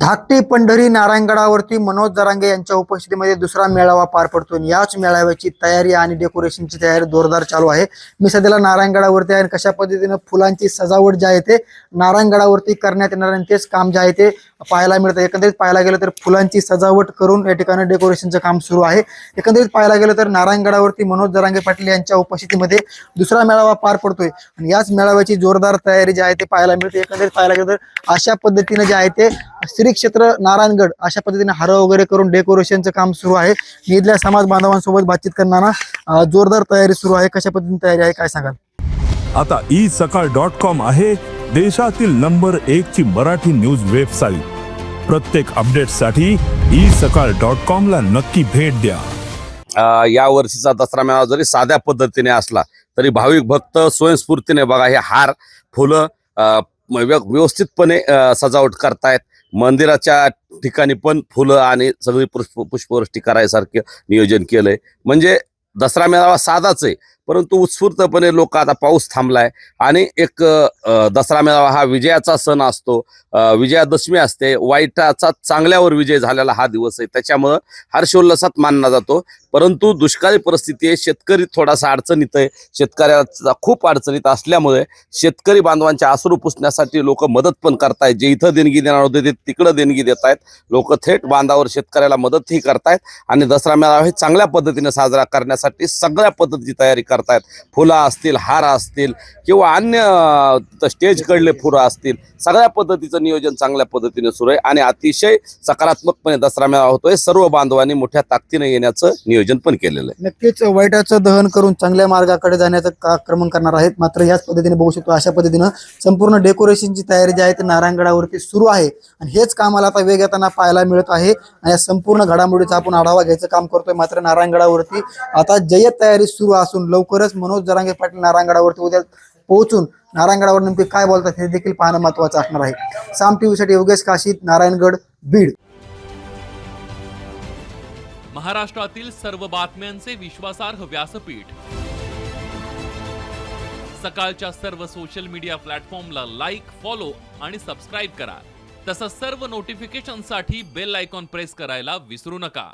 धाकटी पंढरी नारायणगडावरती मनोज जरांगे यांच्या उपस्थितीमध्ये दुसरा मेळावा पार पडतो. याच मेळाव्याची तयारी आणि डेकोरेशनची तयारी जोरदार चालू आहे. मी सध्याला नारायणगडावरती आहे आणि कशा पद्धतीनं फुलांची सजावट जी आहे ते नारायणगडावरती करण्यात येणार आणि तेच काम जे आहे ते पाहायला मिळतं. एकंदरीत पाहायला गेलं तर फुलांची सजावट करून या ठिकाणी डेकोरेशनचं काम सुरू आहे. एकंदरीत पाहायला गेलं तर नारायणगडावरती मनोज जरांगे पाटील यांच्या उपस्थितीमध्ये दुसरा मेळावा पार पडतोय. आणि याच मेळाव्याची जोरदार तयारी जी आहे ते पाहायला मिळते. एकंदरीत पाहायला गेलं तर अशा पद्धतीने जे आहे ते श्री क्षेत्र नारायणगड अशा पद्धतीने हार वगैरे करून डेकोरेशनचं काम सुरू आहे. मी इथल्या समाज बांधवांसोबत बातचीत करताना जोरदार तयारी सुरू आहे. कशा पद्धतीने तयारी आहे काय सांगाल? आता ई सकाळ डॉट कॉम आहे. देशातील नंबर एक ची मराठी न्यूज वेबसाईट. प्रत्येक अपडेटसाठी ई सकाळ डॉट कॉम ला नक्की भेट द्या. या वर्षीचा दसरा मेळावा जरी साध्या पद्धतीने असला तरी भाविक भक्त स्वयंस्फूर्तीने बघा हे हार फुलं व्यवस्थितपणे सजावट करतायत. मंदिराच्या ठिकाणी पण फुलं आणि सगळी पुष्प पुष्पवृष्टी करायसारखं नियोजन केलंय. म्हणजे दसरा मेळावा साधाच आहे. परंतु उत्स्फूर्तपणे लोक आता पाऊस थांबलाय. आणि एक दसरा मेळावा हा विजयाचा सण असतो. विजयादशमी असते. वाईटाचा चांगल्यावर विजय झालेला हा दिवस आहे. त्याच्यामुळं हर्षोल्लासात मानला जातो. परंतु दुष्काळी परिस्थिती आहे. शेतकरी थोडासा अडचणीत आहे. शेतकऱ्याचा खूप अडचणीत असल्यामुळे शेतकरी बांधवांच्या आसरू पुसण्यासाठी लोक मदत पण करतायत. जे इथं देणगी देणार होते ते तिकडं देणगी देत आहेत लोक थेट बांधावर शेतकऱ्याला मदतही करतायत. आणि दसरा मेळावा हे चांगल्या पद्धतीने साजरा करण्यासाठी सगळ्या पद्धतीची तयारी करतात करतायत. फुलं असतील हार असतील किंवा अन्य स्टेजकडले स्टेज कडले फुलं असतील सगळ्या पद्धतीचं नियोजन चांगल्या पद्धतीने सुरू आहे आणि अतिशय सकारात्मकपणे दसरा मेळावा होतोय. सर्व बांधवांनी मोठ्या ताकदीने येण्याचं नियोजन पण केलेलं आहे. नक्कीच वाईटाचं दहन करून चांगल्या मार्गाकडे जाण्याचं आक्रमण करणार आहेत मात्र याच पद्धतीने बघू शकतो अशा पद्धतीनं संपूर्ण डेकोरेशनची तयारी जी आहे ती नारायणगडावरती सुरू आहे. आणि हेच कामाला आता वेग येताना पाहायला मिळत आहे. आणि या संपूर्ण घडामोडीचा आपण आढावा घ्यायचं काम करतोय मात्र नारायणगडावरती आता जय्यत तयारी सुरू असून लवकर लवकरच मनोज जरांगे पाटील नारायणगडावरती उद्या पोहोचून नारायणगडावर नेमके काय बोलतात हे देखील पाहणं महत्वाचं असणार आहे. साम टीव्हीसाठी योगेश काशीत नारायणगड बीड. महाराष्ट्रातील सर्व बातम्यांचे विश्वासार्ह व्यासपीठ. सकाळच्या सर्व सोशल मीडिया प्लॅटफॉर्मला लाईक फॉलो आणि सबस्क्राईब करा. तसंच सर्व नोटिफिकेशनसाठी बेल आयकॉन प्रेस करायला विसरू नका.